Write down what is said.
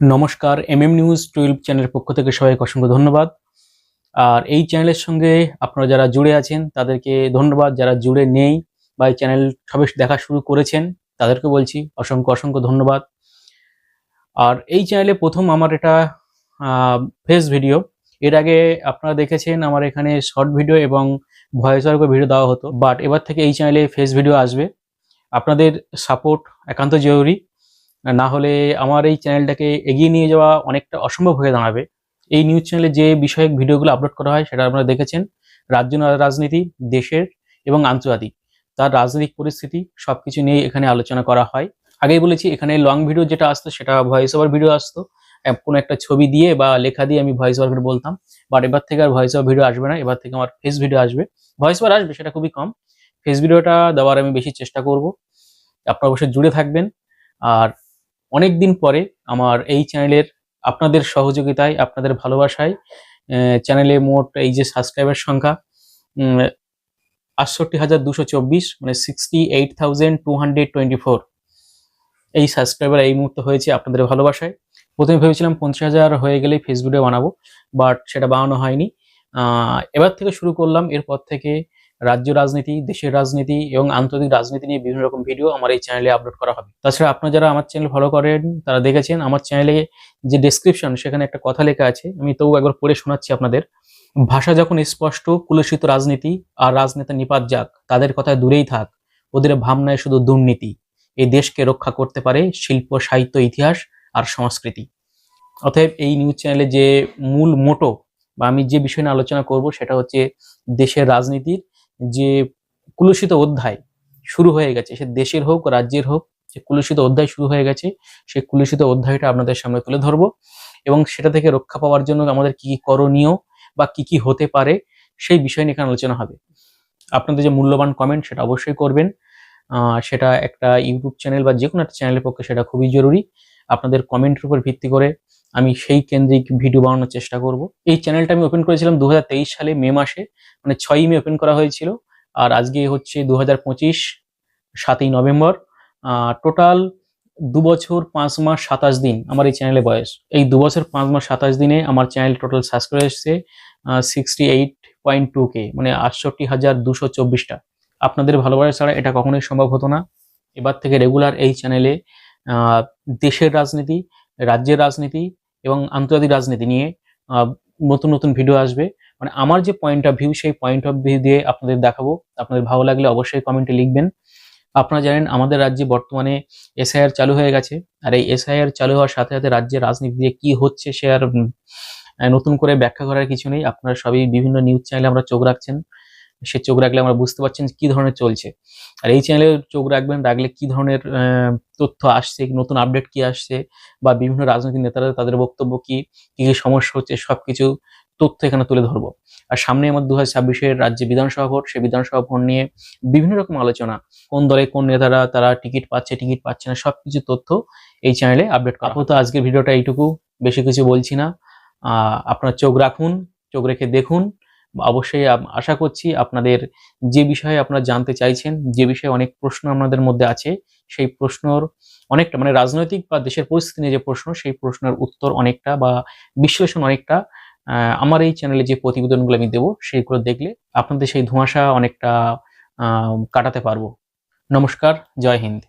নমস্কার M M news twelve চ্যানেলের পক্ষ থেকে সবাইকে অসংখ্য ধন্যবাদ। আর এই চ্যানেলের সঙ্গে আপনারা যারা জুড়ে আছেন, তাদেরকে ধন্যবাদ। যারা জুড়ে নেই বা এই চ্যানেল সবে দেখা শুরু করেছেন, তাদেরকে বলছি অসংখ্য অসংখ্য ধন্যবাদ। আর এই চ্যানেলে প্রথম আমার এটা ফেস ভিডিও এর আগে আপনারা দেখেছেন আমার এখানে শর্ট ভিডিও এবং ভয়েস ওভার ভিডিও দেওয়া হতো। বাট এবার থেকে এই চ্যানেলে ফেস ভিডিও আসবে। আপনাদের সাপোর্ট একান্ত জরুরি। না হলে আমার এই চ্যানেলটাকে এগিয়ে নিয়ে যাওয়া অনেকটা অসম্ভব হয়ে দাঁড়াবে। এই নিউজ চ্যানেলে যে বিষয়ক ভিডিওগুলো আপলোড করা হয় সেটা আপনারা দেখেছেন। রাজ্য রাজনীতি, দেশের এবং আন্তর্জাতিক। তার রাজনৈতিক পরিস্থিতি সব কিছু নিয়ে এখানে আলোচনা করা হয়। আগেই বলেছি, এখানে লং ভিডিও যেটা আসতো সেটা ভয়েস ওভার ভিডিও আসতো কোনো একটা ছবি দিয়ে বা লেখা দিয়ে আমি ভয়েস ওভার বলতাম। বাট এবার থেকে আর ভয়েস ওভার ভিডিও আসবে না, এবার থেকে আমার ফেস ভিডিও আসবে। ভয়েস ওভার আসবে, সেটা খুবই কম। ফেস ভিডিওটা দেওয়ার আমি বেশি চেষ্টা করব। আপনারা অবশ্যই জুড়ে থাকবেন। আর অনেক দিন পরে আমার এই চ্যানেলের আপনাদের সহযোগিতায়, আপনাদের ভালোবাসায় চ্যানেলে মোট এই যে সাবস্ক্রাইবার সংখ্যা আটষট্টি হাজার দুশো চব্বিশ মানে sixty eight thousand two hundred twenty four এই সাবস্ক্রাইবার এই মুহূর্তে হয়েছে আপনাদের ভালোবাসায়। প্রথমে ভেবেছিলাম পঞ্চাশ হাজার হয়ে গেলেই ফেস ভিডিও বানাবো বাট সেটা বানানো হয়নি। এবার থেকে শুরু করলাম। এরপর থেকে রাজ্য রাজনীতি, দেশের রাজনীতি এবং আন্তর্জাতিক রাজনীতি নিয়ে বিভিন্ন রকম ভিডিও আমার এই চ্যানেলে আপলোড করা হবে। তাছাড়া আপনারা যারা আমার চ্যানেল ফলো করেন, তারা দেখেছেন আমার চ্যানেলে যে ডেসক্রিপশন সেখানে একটা কথা লেখা আছে। আমি তবু একবার পড়ে শোনাচ্ছি আপনাদের। ভাষা যখন স্পষ্ট, কুলসিত রাজনীতি আর রাজনেতা নিপাত যাক, তাদের কথায় দূরেই থাক। ওদের ভাবনায় শুধু দুর্নীতি। এই দেশকে রক্ষা করতে পারে শিল্প, সাহিত্য, ইতিহাস আর সংস্কৃতি। অতএব এই নিউজ চ্যানেলে যে মূল মোটো বা আমি যে বিষয় নিয়ে আলোচনা করব সেটা হচ্ছে দেশের রাজনীতির যে কুলুষিত অধ্যায় শুরু হয়ে গেছে, সে দেশের হোক, রাজ্যের হোক, যে কুলুষিত অধ্যায় শুরু হয়ে গেছে সেই কুলুষিত অধ্যায়টা আপনাদের সামনে তুলে ধরবো এবং সেটা থেকে রক্ষা পাওয়ার জন্য আমাদের কি কি করণীয় বা কি কি হতে পারে সেই বিষয় নিয়ে এখানে আলোচনা হবে। আপনাদের যে মূল্যবান কমেন্ট সেটা অবশ্যই করবেন। সেটা একটা ইউটিউব চ্যানেল বা যে কোনো একটা চ্যানেলের পক্ষে সেটা খুবই জরুরি। আপনাদের কমেন্টের উপর ভিত্তি করে আমি সেই কেন্দ্রিক ভিডিও বানানোর চেষ্টা করব। এই চ্যানেলটা আমি ওপেন করেছিলাম দু হাজার তেইশ সালে, মে মাসে। মানে ছয়ই মে ওপেন করা হয়েছিল। আর আজকে হচ্ছে দু হাজার পঁচিশ, সাতই নভেম্বর। টোটাল দু বছর, পাঁচ মাস, সাতাশ দিন আমার এই চ্যানেলে বয়স। এই দু বছর, পাঁচ মাস, সাতাশ দিনে আমার চ্যানেল টোটাল সাবস্ক্রাইব এসছে sixty eight point two K মানে আটষট্টি হাজার দুশো চব্বিশটা। আপনাদের ভালোবাসা ছাড়া এটা কখনোই সম্ভব হতো না। এবার থেকে রেগুলার এই চ্যানেলে দেশের রাজনীতি রাজ্যের রাজনীতি এবং আন্তর্জাতিক রাজনীতি নিয়ে নতুন নতুন ভিডিও আসবে। মানে আমার যে পয়েন্ট অফ ভিউ সেই পয়েন্ট অফ ভিউ দিয়ে আপনাদের দেখাবো। আপনাদের ভালো লাগলে অবশ্যই কমেন্টে লিখবেন। আপনারা জানেন, আমাদের রাজ্যে বর্তমানে এসআইআর চালু হয়ে গেছে। আর এই এসআইআর চালু হওয়ার সাথে সাথে রাজ্যের রাজনীতি দিয়ে কি হচ্ছে সে আর নতুন করে ব্যাখ্যা করার কিছু নেই। আপনারা সবই বিভিন্ন নিউজ চ্যানেলে আমরা চোখ রাখছেন। সে চোখ রাখলে আমরা বুঝতে পারছেন কি ধরনের চলছে। আর এই চ্যানেলে চোখ রাখবেন, রাখলে কি ধরনের তথ্য আসছে, নতুন আপডেট কি আসছে, বা বিভিন্ন রাজনৈতিক নেতারা তাদের বক্তব্য কি কি কি সমস্যা হচ্ছে সব কিছু তথ্য এখানে তুলে ধরবো। আর সামনে আমার দু হাজার ছাব্বিশের রাজ্যে বিধানসভা ভোট, সেই বিধানসভা ভোট নিয়ে বিভিন্ন রকম আলোচনা, কোন দলে কোন নেতারা, তারা টিকিট পাচ্ছে টিকিট পাচ্ছে না সব কিছু তথ্য এই চ্যানেলে আপডেট করা আপাতত আজকের ভিডিওটা এইটুকু, বেশি কিছু বলছি না। আপনার চোখ রাখুন, চোখ রেখে দেখুন অবশ্যই আশা করছি আপনাদের যে বিষয়ে আপনারা জানতে চাইছেন, যে বিষয়ে অনেক প্রশ্ন আপনাদের মধ্যে আছে, সেই প্রশ্নর অনেকটা মানে রাজনৈতিক বা দেশের পরিস্থিতি নিয়ে যে প্রশ্ন, সেই প্রশ্নের উত্তর অনেকটা বা বিশ্লেষণ অনেকটা আমার এই চ্যানেলে যে প্রতিবেদনগুলো আমি দেবো, সেইগুলো দেখলে আপনাদের সেই ধোঁয়াশা অনেকটা কাটাতে পারব। নমস্কার, জয় হিন্দ।